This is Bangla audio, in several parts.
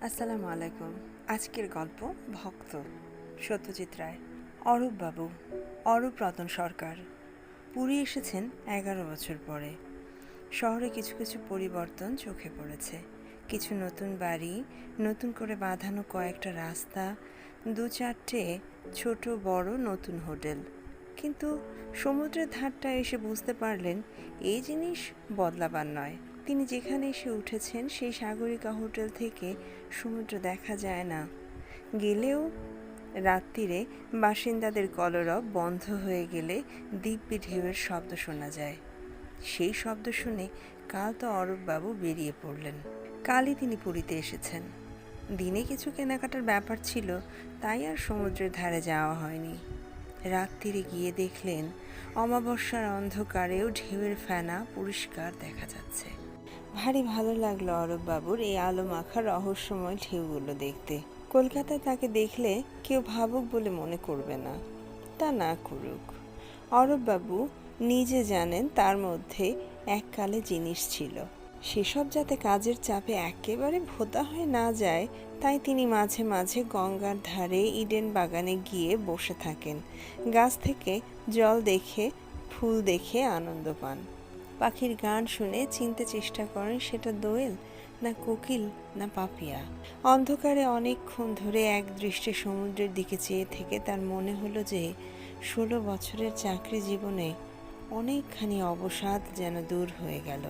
আসসালামু আলাইকুম। আজকের গল্প ভক্ত সত্যজিৎ রায়, অরূপ বাবু, অরূপ রতন সরকার। পুরী এসেছেন এগারো বছর পরে। শহরে কিছু কিছু পরিবর্তন চোখে পড়েছে। কিছু নতুন বাড়ি, নতুন করে বাঁধানো কয়েকটা রাস্তা, দু চারটে ছোট বড় নতুন হোটেল। কিন্তু সমুদ্রের ধারটা এসে বুঝতে পারলেন, এই জিনিস বদলাবার নয়। তিনি যেখানে এসে উঠেছেন, সেই সাগরিকা হোটেল থেকে সমুদ্র দেখা যায় না। গেলেও রাত্রিরে বাসিন্দাদের কলরব বন্ধ হয়ে গেলে দিব্যি ঢেউয়ের শব্দ শোনা যায়। সেই শব্দ শুনে কাল তো অরূপবাবু বেরিয়ে পড়লেন। কালই তিনি পুরীতে এসেছেন। দিনে কিছু কেনাকাটার ব্যাপার ছিল, তাই আর সমুদ্রের ধারে যাওয়া হয়নি। রাত্রিরে গিয়ে দেখলেন, অমাবস্যার অন্ধকারেও ঢেউয়ের ফেনা পরিষ্কার দেখা যাচ্ছে। ভারী ভালো লাগল অরূপবাবুর এই আলো মাখা রহস্যময় ঢেউগুলো দেখতে। কলকাতায় তাকে দেখলে কেউ ভাবুক বলে মনে করবে না। তা না করুক। অরূপবাবু নিজে জানেন তার মধ্যে এককালে জিনিস ছিল। সেসব যাতে কাজের চাপে একেবারে ভোতা হয়ে না যায়, তাই তিনি মাঝে মাঝে গঙ্গার ধারে ইডেন বাগানে গিয়ে বসে থাকেন। গাছ থেকে জল দেখে, ফুল দেখে আনন্দ পান। পাখির গান শুনে চিনতে চেষ্টা করেন সেটা দোয়েল না কোকিল না পাপিয়া। অন্ধকারে অনেকক্ষণ ধরে এক দৃষ্টে সমুদ্রের দিকে চেয়ে থেকে তার মনে হলো যে, ষোলো বছরের চাকরি জীবনে অনেকখানি অবসাদ যেন দূর হয়ে গেল।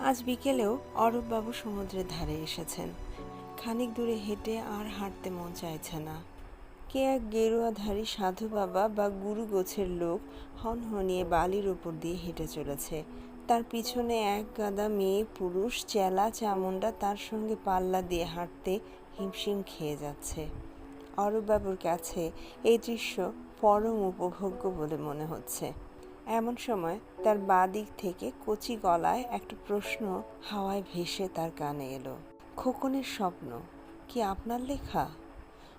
আজ বিকেলেও অরূপবাবু সমুদ্রের ধারে এসেছেন। খানিক দূরে হেঁটে আর হাঁটতে মন চাইছে না। কে এক গেরুয়াধারী সাধু বাবা বা গুরু গোছের লোক হনহনিয়ে বালির উপর দিয়ে হেঁটে চলেছে। তার পিছনে এক গাদা মেয়ে পুরুষ চেলা চামুন্ডা তার সঙ্গে পাল্লা দিয়ে হাঁটতে হিমশিম খেয়ে যাচ্ছে। অরূপবাবুর কাছে এই দৃশ্য পরম উপভোগ্য বলে মনে হচ্ছে। এমন সময় তার বাঁ দিক থেকে কচি গলায় একটা প্রশ্ন হাওয়ায় ভেসে তার কানে এলো। খোকনের স্বপ্ন কি আপনার লেখা?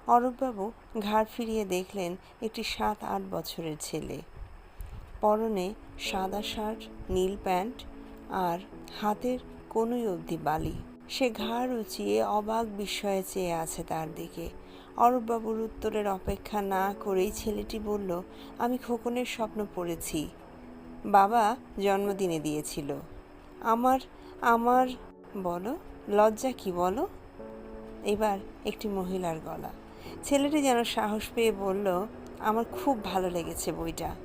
অরূপবাবু ঘাড় ফিরিয়ে দেখলেন একটি সাত আট বছরের ছেলে। পরনে সাদা শার্ট, নীল প্যান্ট আর হাতের কোনোই অবধি বালি। সে ঘাড় উঁচিয়ে অবাক বিস্ময়ে চেয়ে আছে তার দিকে। অরূপবাবুর উত্তরের অপেক্ষা না করেই ছেলেটি বলল, আমি খোকনের স্বপ্ন পড়েছি। বাবা জন্মদিনে দিয়েছিল। আমার আমার, বলো, লজ্জা কি বলো? এবার একটি মহিলার গলা। ছেলেটি যেন সাহস পেয়ে বলল, আমার খুব ভালো লেগেছে বইটা।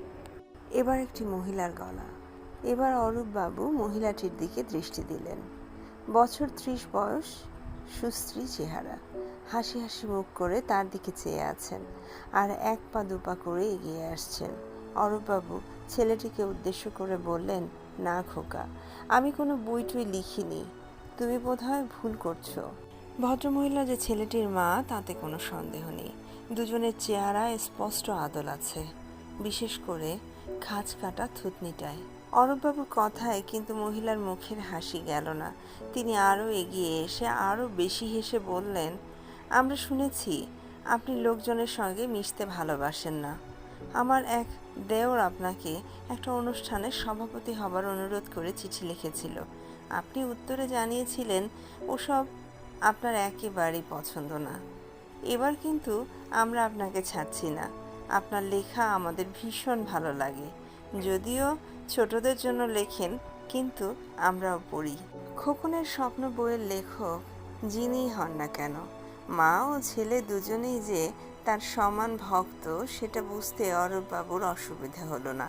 এবার একটি মহিলার গলা। এবার অরূপবাবু মহিলাটির দিকে দৃষ্টি দিলেন। বছর ত্রিশ বয়স সুস্ত্রী চেহারা। হাসি হাসি মুখ করে তার দিকে চেয়ে আছেন আর এক পা দুপা করে এগিয়ে আসছেন। অরূপবাবু ছেলেটিকে উদ্দেশ্য করে বললেন, না খোকা, আমি কোনো বই টই লিখিনি। তুমি বোধহয় ভুল করছ। ভদ্রমহিলা যে ছেলেটির মা, তাতে কোনো সন্দেহ নেই। দুজনের চেহারা স্পষ্ট আদল আছে। বিশেষ করে খাঁজ কাটা থুতনিটায়। অরূপবাবুর কথায় কিন্তু মহিলার মুখের হাসি গেল না। তিনি আরও এগিয়ে এসে আরও বেশি হেসে বললেন, আমরা শুনেছি, আপনি লোকজনের সঙ্গে মিশতে ভালোবাসেন না। আমার এক দেওর আপনাকে একটা অনুষ্ঠানে সভাপতি হবার অনুরোধ করে চিঠি লিখেছিল। আপনি উত্তরে জানিয়েছিলেন, ওসব আপনার একেবারেই পছন্দ না। এবার কিন্তু আমরা আপনাকে ছাড়ছি না। আপনার লেখা আমাদের ভীষণ ভালো লাগে। যদিও ছোটদের জন্য লেখেন, কিন্তু আমরাও পড়ি। খোকনের স্বপ্ন বইয়ের লেখক যিনিই হন না কেন, মা ও ছেলে দুজনেই যে তার সমান ভক্ত, সেটা বুঝতে অরূপবাবুর অসুবিধা হলো না।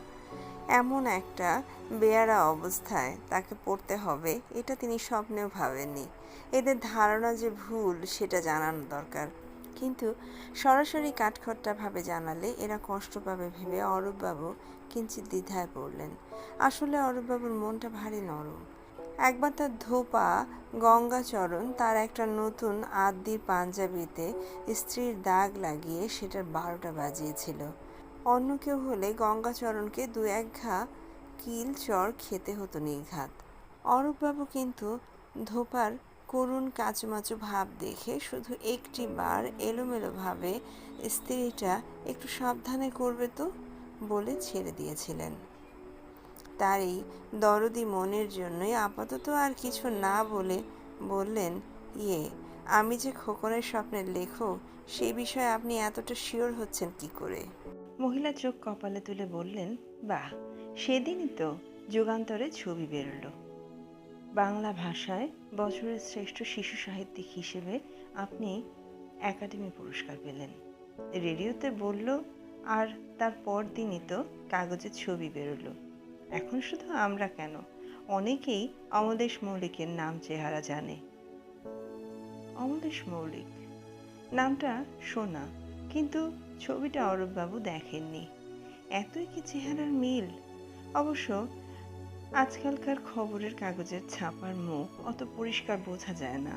এমন একটা বেয়ারা অবস্থায় তাকে পড়তে হবে, এটা তিনি স্বপ্নেও ভাবেননি। এদের ধারণা যে ভুল, সেটা জানানো দরকার। কিন্তু সরাসরি কাঠখট্টাভাবে জানালে এরা কষ্ট পাবে ভেবে অরূপবাবু কিঞ্চিত দ্বিধায় পড়লেন। আসলে অরূপবাবুর মনটা ভারী নরম। একবার তার ধোপা গঙ্গাচরণ তার একটা নতুন আদির পাঞ্জাবিতে স্ত্রীর দাগ লাগিয়ে সেটার বারোটা বাজিয়েছিল। অন্য কেউ হলে গঙ্গাচরণকে দু এক ঘা কিল চর খেতে হতো নির্ঘাত। অরূপবাবু কিন্তু ধোপার করুণ কাচুমাচু ভাব দেখে শুধু একটি বার এলোমেলোভাবে স্ত্রীটা একটু সাবধানে করবে তো বলে ছেড়ে দিয়েছিলেন। তার এই দরদি মনের জন্যই আপাতত আর কিছু না বলে বললেন ইয়ে আমি যে খোকনের স্বপ্নের লেখক সেই বিষয়ে আপনি এতটা শিওর হচ্ছেন কি করে? মহিলা চোখ কপালে তুলে বললেন, বাহ, সেদিনই তো যুগান্তরে ছবি বেরোলো। বাংলা ভাষায় বছরের শ্রেষ্ঠ শিশু সাহিত্যিক হিসেবে আপনি একাডেমি পুরস্কার পেলেন। রেডিওতে বলল, আর তার পরদিনই তো কাগজে ছবি বেরোলো। এখন শুধু আমরা কেন? অনেকেই অমলেশ মৌলিকের নাম চেহারা জানে। অমলেশ মৌলিক, নামটা শোনা কিন্তু ছবিটা অরূপবাবু দেখেননি। এতই কি চেহারার মিল? অবশ্য আজকালকার খবরের কাগজের ছাপার মুখ অত পরিষ্কার বোঝা যায় না।